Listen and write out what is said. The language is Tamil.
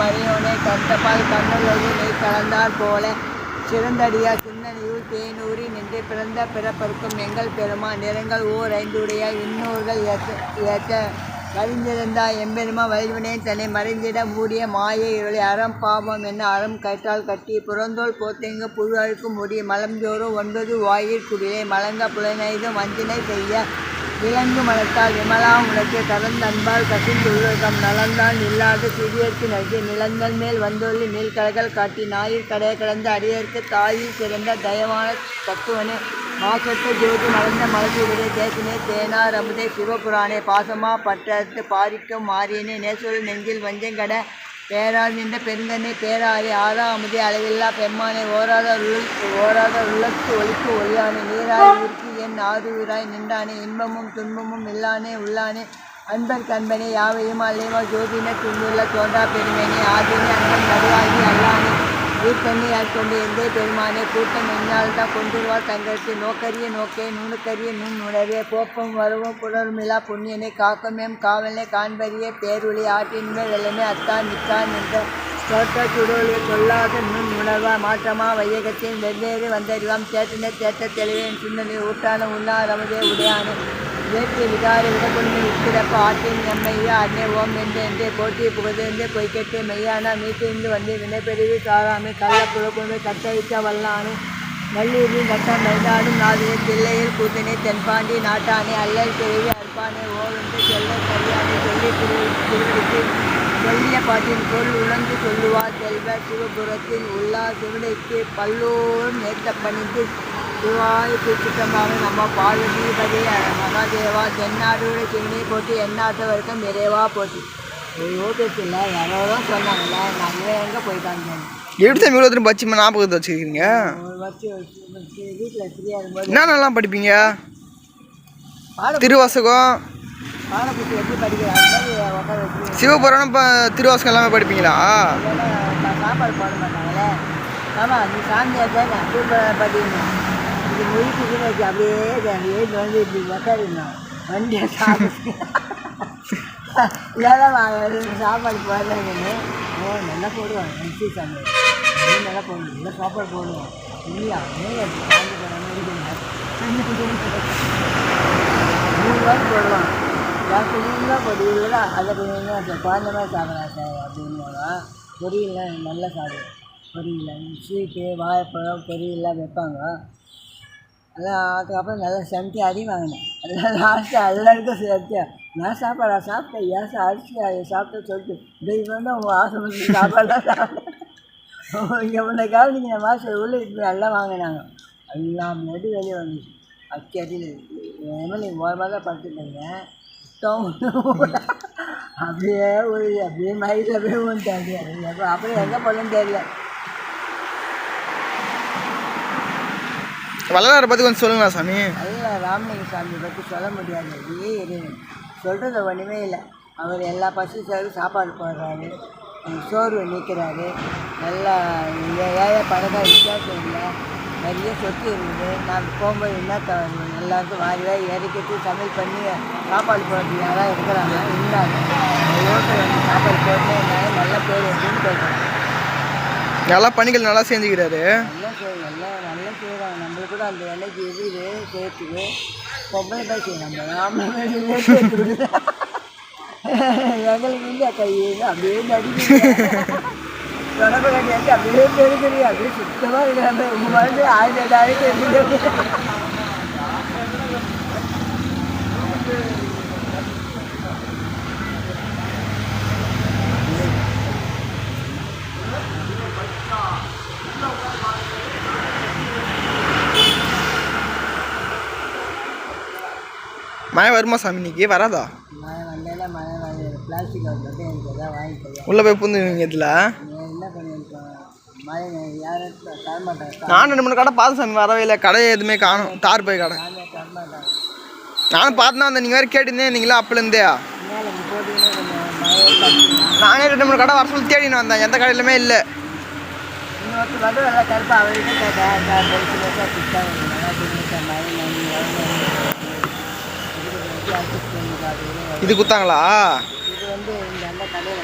மறையோனே கந்தப்பால் கண்ணுள்ளது நீ கலந்தார் போல. சிறந்தடியா சிந்தனையுள் தேனூரி நின்று பிறந்த பிறப்பருக்கும் எங்கள் பெருமா நிறங்கள் ஓர் ஐந்துடைய இன்னோர்கள் ஏற்ற ஏற்ற எம்பெருமா வலிவனே தன்னை மறைந்திட மூடிய மாயை இருளை. அறம் பாவம் என்ன அறம் கற்றால் கட்டி. புறந்தோல் போத்தெங்கு புழு அழுக்கும் முடி மலம்ஜோறும் ஒன்பது வாயிற் குடிலை. மலங்க புலனைதும் வஞ்சினை செய்ய விலங்கு மனத்தால் விமலா உனக்கு கலந்தன்பால் கசிந்துள்ளகம் நலந்தான் இல்லாத சிறியர்க்கு நல்கி நிலங்கள் மேல் வந்துள்ளி நீள்கடகள் காட்டி ஞாயிற் கடையை கடந்த அடியர்க்கு தாயில் சிறந்த தயவான தத்துவனே. மாசத்து ஜோதி மலர்ந்த மலர்ச்சியுடைய தேசனே தேனார் அமுதே சிவபுராணே. பாசமா பட்டத்து பாரிக்கும் மாரியனே நேசொல் நெஞ்சில் வஞ்சங்கட பேரால் நின்ற பெருங்கண்ணே பேராரி ஆறா அமுதே அளவில்லா பெம்மானை ஓராத உள்ள ஓராத உள்ளத்து ஒளிக்கு ஒளியானே நீராய் உருக்கி என் ஆறுவராய் நின்றானே இன்பமும் துன்பமும் இல்லானே உள்ளானே. அன்பர் கண்பனே யாவையும் அல்லையுமா ஜோதின துன்புள்ள தோன்றா பெருமேனே ஆதினே அன்பன் நடுவாகி அல்லானே. வீட்டண்ணி கொண்டு எந்தே பெருமானே கூட்டம் என்னால் தான் கொண்டுருவார் தங்களுக்கு நோக்கரிய நோக்கே நுணுக்கரிய நுண் உணர்வே போப்பம் வரவும் புலருமில்லா புண்ணியனை காக்கமேம் காவலே காண்பரிய பேருளி ஆற்றின்மை வெள்ளமே அத்தான் நித்தான் என்ற தோட்ட சுடோலி கொள்ளாத நுண் உணர்வா மாற்றமா வையகத்தின் வெவ்வேறு வந்தறிவாம். தேட்டனை தேட்ட தெளிவேன். சிந்தனை ஊட்டான உண்ணா ரமதே உடையானே. இயற்கை விகார விடக்கொண்டு விற்கிறப்ப ஆற்றின் எம்மையா அன்னை ஓம் என்று என்றே போற்றி புகழ்ந்தே பொய்க்கட்டு மெய்யானா மீட்டிருந்து வந்து வினைப்பெருவி சாராமை கள்ள புழக்கொண்டு கட்டழித்த வல்லானு. நல்லூரில் நட்டம் நைந்தாடும் நாதினை தில்லையில் கூத்தனை தென்பாண்டி நாட்டானே அல்லல் பிறவி அற்பானே ஓவென்று செல்ல சரியானே சொல்லி திருவிடுத்து சொல்லிய பாட்டின் பொருள் உணர்ந்து சொல்லுவார் செல்வ சிவபுரத்தில் உள்ளார் சிவனைக்கு பல்லோரும் நேர்த்த பணிந்து சிவாய் திருச்சிட்டமாக நம்ம பார்வதி பதி மகாதேவா தென்னாடோட சிவனை போட்டு எண்ணாத்த வரைக்கும் நிறைவா ஐயோ பேசல யாரோ தான் சொன்னாங்கல்ல நாங்கள் எங்கே போயிட்டாங்க எப்படி தான் இவ்வளோ தூரம் பச்சு ஞாபகத்தை வச்சுருக்கீங்க வச்சு வீட்டில் ஃப்ரீயாக இருக்கும்போது என்னென்னலாம் படிப்பீங்க? பாட திருவாசகம். பாடப்புத்தி எப்படி படிக்கிறாங்க வச்சு சிவபுராணம் இப்போ திருவாசகம் எல்லாமே படிப்பீங்களா? சாப்பாடு போட மாட்டாங்களே ஆமாம் நீ சாமியார் தான் நான் சூப்பராக இது வச்சு அப்படியே அப்படியே வந்து இப்படி உக்காரிடணும் வண்டியை சாப்பிட்டு இல்லைன்னா சாப்பாடு போடுறாங்கன்னு ஓ நல்லா போடுவாங்க மிக்சி சாமி இன்னும் நல்லா போடணும் நல்லா சாப்பாடு போடுவோம் இல்லையா மூணு வாரம் போடுவான் ஜாஸ்தி நீங்களாம் பொரியல் அதை கொஞ்சம் குழந்த மாதிரி சாப்பிட்றாங்க சார் அப்படின்னு பொரியல்லாம் நல்லா சாப்பிடுவோம் பொரியல ஸ்வீட்டு வாழைப்பழம் பொரியலாம் வைப்பாங்க அதான் அதுக்கப்புறம் நல்லா செமட்டி அடி வாங்கினேன். எல்லாம் லாஸ்ட்டாக எல்லாருக்கும் சேர்த்து நான் சாப்பாடா சாப்பிட்டேன். ஏன் சார் சாப்பிட்டு சொல்லிட்டு தெய்வம் உங்கள் ஆசை வந்து சாப்பாடு தான் சாப்பிட்டேன் இங்கே முன்ன கவனிங்க மாதம் உள்ளே இப்படி எல்லாம் வாங்கினாங்க. எல்லாம் நெடு வெளியே வந்துச்சு. அச்சு அடியில் எம்எல்ஏ ஓரமாக தான் படுத்துட்டேங்க அப்படியே ஒரு அப்படியே மயிலில் போய் வந்துட்டாங்க அப்புறம் அப்படியே எங்கே போகலன்னு தெரியல. வள்ளலாரை பற்றி கொஞ்சம் சொல்லுங்களா சாமி? வள்ளலார் ராமலிங்க சாமி பற்றி சொல்ல முடியாது. அப்படியே இரு. சொல்கிறது ஒன்றுமே இல்லை. அவர் எல்லா பசு சேரும் சாப்பாடு போடுறாரு. அஹ் சோறு நிற்கிறாரு நல்லா ஏழை பழக்கம் வித்தியாசம் இல்லை. நிறைய சொத்து இருந்தது நான் போகும்போது என்ன தவறு எல்லாருக்கும் வாரி வாரி இறக்கிட்டு சமையல் பண்ணி சாப்பாடு போடுறது யாராவது இருக்கிறாங்க இருந்தாங்க வந்து சாப்பாடு போட்டு நல்லா நல்ல பேர் எப்படின்னு கேட்குறாங்க நல்லா பணிகள் நல்லா செஞ்சுக்கிறாரு. நல்லா செய்யும் எல்லாம் நல்லா செய்கிறாங்க நம்மளுக்கு கூட அந்த எனர்ஜி இருக்குது சேர்த்துக்கு பொம்பளை தான் செய்யும் நம்ம ஆம்பளை சேர்த்து எங்களுக்கு வந்து கை அப்படியே நடிக்கிறீங்க. தொடர்பு கட்டியாச்சு அப்படியே பெருக்கிறீங்க. அப்படியே சுத்தமாக இருக்கிறாங்க உங்கள் மருந்து ஆயிரத்தி ஆயிரத்தி மழை வருமா சாமி இன்னைக்கு? வராதா? உள்ளே போய் புந்துவீங்க இதில்? நானும் ரெண்டு மூணு கடை பார்த்து சாமி வரவே இல்லை. கடை எதுவுமே காணும். தார் போய் கடை. நானும் பார்த்தா அந்த நீங்கள் வேறு கேட்டுருந்தே இருந்தீங்களா அப்போலேருந்தே நானே ரெண்டு மூணு கடை வர சொல்லி தேடின்னு வந்தேன். எந்த கடையிலுமே இல்லை. இன்னொருத்தர் கருப்பா அவர்கிட்ட கேட்டேன் சார் பெருசு பெருசாக திட்டா நல்லா தெரியும் சார் மழை நன்றி அட்ஜஸ்ட் பண்ணி பார்த்துக்கிறேன் இது குத்தாங்களா? இது வந்து அந்த கடையில்